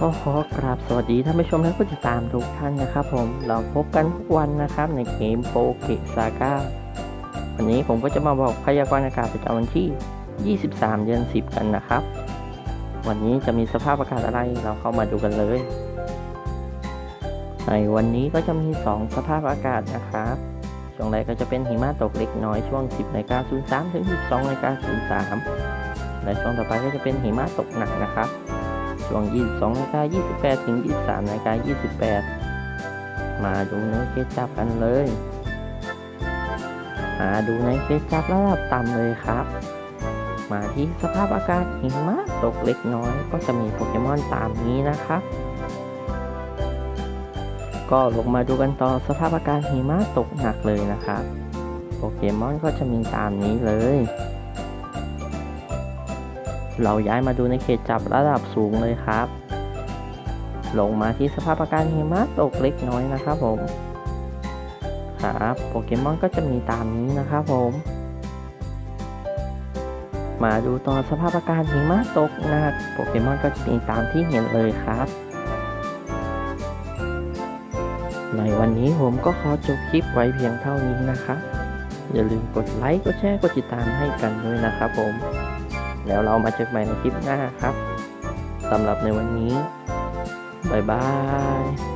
ก็ขอกราบสวัสดีท่านผู้ชมและผู้ติดตามทุกท่านนะครับผม เราพบกันทุกวันนะครับในเกมโปเกซาก้า วันนี้ผมก็จะมาบอกพยากรณ์อากาศประจำวันที่ 23 เดือน 10 กันนะครับ วันนี้จะมีสภาพอากาศอะไรเราเข้ามาดูกันเลย ในวันนี้ก็จะมี 2 สภาพอากาศนะครับ ช่วงแรกก็จะเป็นหิมะตกเล็กน้อยช่วง 10นาฬิกา03ถึง 12นาฬิกา03และช่วงต่อไปก็จะเป็นหิมะตกหนักนะครับ ช่วง 22นาฬิกา28 ถึง 23นาฬิกา28 มาดูในเคสจับกันเลย มาดูในเคสจับระดับต่ำเลยครับ มาที่สภาพอากาศหิมะตกเล็กน้อย ก็จะมีโปเกมอนตามนี้นะครับ ก็ลงมาดูกันต่อสภาพอากาศหิมะตกหนักเลยนะครับ โปเกมอนก็จะมีตามนี้เลย เราย้ายมาดูในเขตจับระดับสูงเลยครับ ลงมาที่สภาพอากาศหิมะตกเล็กน้อยนะครับผม ครับโปเกมอนก็จะมีตามนี้นะครับผม มาดูตอนสภาพอากาศหิมะตกนักโปเกมอนก็จะมีตามที่เห็นเลยครับในวันนี้ผมก็ขอจบคลิปไว้เพียงเท่านี้นะครับ อย่าลืมกดไลค์ กดแชร์ กดติดตามให้กันด้วยนะครับผม แล้วเรามาเจอกันใหม่ในคลิปหน้าครับสำหรับในวันนี้บ๊ายบาย